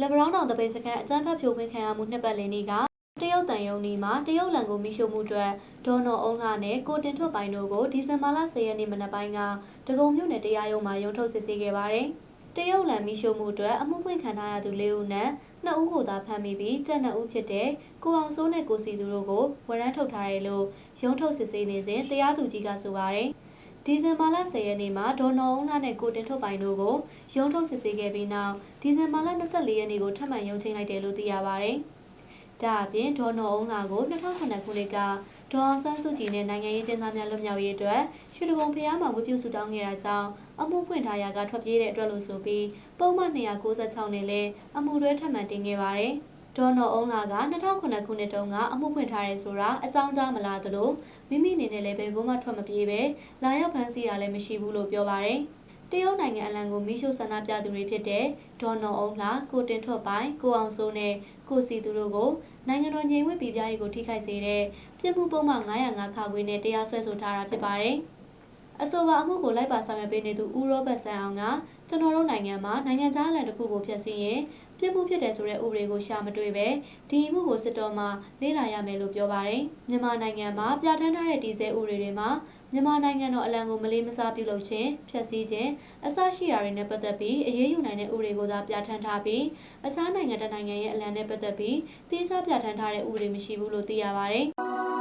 လက်ဘရောင်းတောင်တပိတ်စကန်အကြမ်းဖက်ဖြိုခွင်းခံရမှုနှစ်ပတ်လည်နေ့ကတရုတ်တန်ယုံနီမှာတရုတ်လန်ကိုမိရှုမှုအတွက်ဒေါ်နော်အုံးလှနဲ့ကိုတင်ထွတ်ပိုင်တို့ကိုဒီဇင်ဘာလ10ရက်နေ့မနက်ပိုင်းကဒဂုံမြို့နယ်တရားရုံးမှာရုံးထုတ်စစ်ဆေးခဲ့ပါတယ်။တရုတ်လန်မိရှုမှုအတွက်အမှုဖွင့်ခံထားရသူ၄ဦးနဲ့နှစ်ဦးကိုသာဖမ်းမိပြီးကျန်နှစ်ဦးဖြစ်တဲ့ကိုအောင်စိုးနဲ့ကိုစီသူတို့ကိုဝရမ်းထုတ်ထားတယ်လို့ရုံးထုတ်စစ်ဆေးနေစဉ်တရားသူကြီးကဆိုပါတယ်။ ဒီဇင်ဘာလ10ရက်နေ့မှာဒေါ်နော်အုံးလှနဲ့ကိုတင်ထုတ်ပိုင်တို့ကိုရုံးထုတ်စစ်ဆေးခဲ့ပြီးနောက်ဒီဇင်ဘာလ24ရက်နေ့ကိုထပ်မံရုံးချိန်းလိုက်တယ်လို့သိရပါတယ်။ဒါအပြင်ဒေါ်နော်အုံးလှကို2009ခုနှစ်ကဒေါ်အောင်ဆန်းစုကြည်နဲ့နိုင်ငံရေးကျင်းသားများလွတ်မြောက်ရေးအတွက်ရွှေဒဂုံဖျားမှာဝတ်ပြုဆုတောင်းခဲ့တာကြောင့်အမှုဖွင့်ထားရာကထွက်ပြေးတဲ့အတွက်လို့ဆိုပြီးပုံမှန်296နဲ့လည်းအမှုတွဲထပ်မံတင်ခဲ့ပါတယ်။ဒေါ်နော်အုံးလာက2009ခုနှစ်တုန်းကအမှုဖွင့်ထားရဲဆိုတာအကြောင်းကြားမလားသလို မိမိအနေနဲ့လည်းဘယ်ကိုမှထွက်မပြေးပဲလာရောက်ဖမ်းဆီးတာလည်းမရှိဘူးလို့ပြောပါတယ်။တရုတ်နိုင်ငံအလံကိုမိရှုဆန္ဒပြသူတွေဖြစ်တဲ့ဒေါ်နော်အုံးလာကိုတင်ထွတ်ပိုင်ကိုအောင်စိုးနဲ့ကိုစီသူတို့ကိုနိုင်ငံတော်ညီဝတ်ပြည်ပြရေးကိုထိခိုက်စေတဲ့ပြည်မှုပုံမှန်905ခါခွေနဲ့တရားစွဲဆိုထားတာဖြစ်ပါတယ်။အဆိုပါအမှုကိုလိုက်ပါဆောင်ရွက်ပေးနေသူဦးရောဘတ်ဆန်အောင်ကကျွန်တော်တို့နိုင်ငံမှာနိုင်ငံခြားလန်တစ်ခုကိုဖျက်ဆီးရင် ပြစ်မှုဖြစ်တယ်ဆိုတဲ့ဥပဒေကိုရှာမတွေ့ပဲဒီအမှုကိုစစ်တော်မှာလေ့လာရမယ်လို့ပြောပါတယ်မြန်မာနိုင်ငံမှာပြဋ္ဌာန်းထားတဲ့ဒီဇယ်ဥပဒေတွေမှာမြန်မာနိုင်ငံတော်အလံကိုမလေးမစားပြုလုပ်ခြင်းဖျက်ဆီးခြင်းအစရှိရာတွေနဲ့ပတ်သက်ပြီးအရေးယူနိုင်တဲ့ဥပဒေကိုသာပြဋ္ဌာန်းထားပြီးအခြားနိုင်ငံတစ်နိုင်ငံရဲ့အလံနဲ့ပတ်သက်ပြီးတိကျပြဋ္ဌာန်းထားတဲ့ဥပဒေမရှိဘူးလို့သိရပါတယ်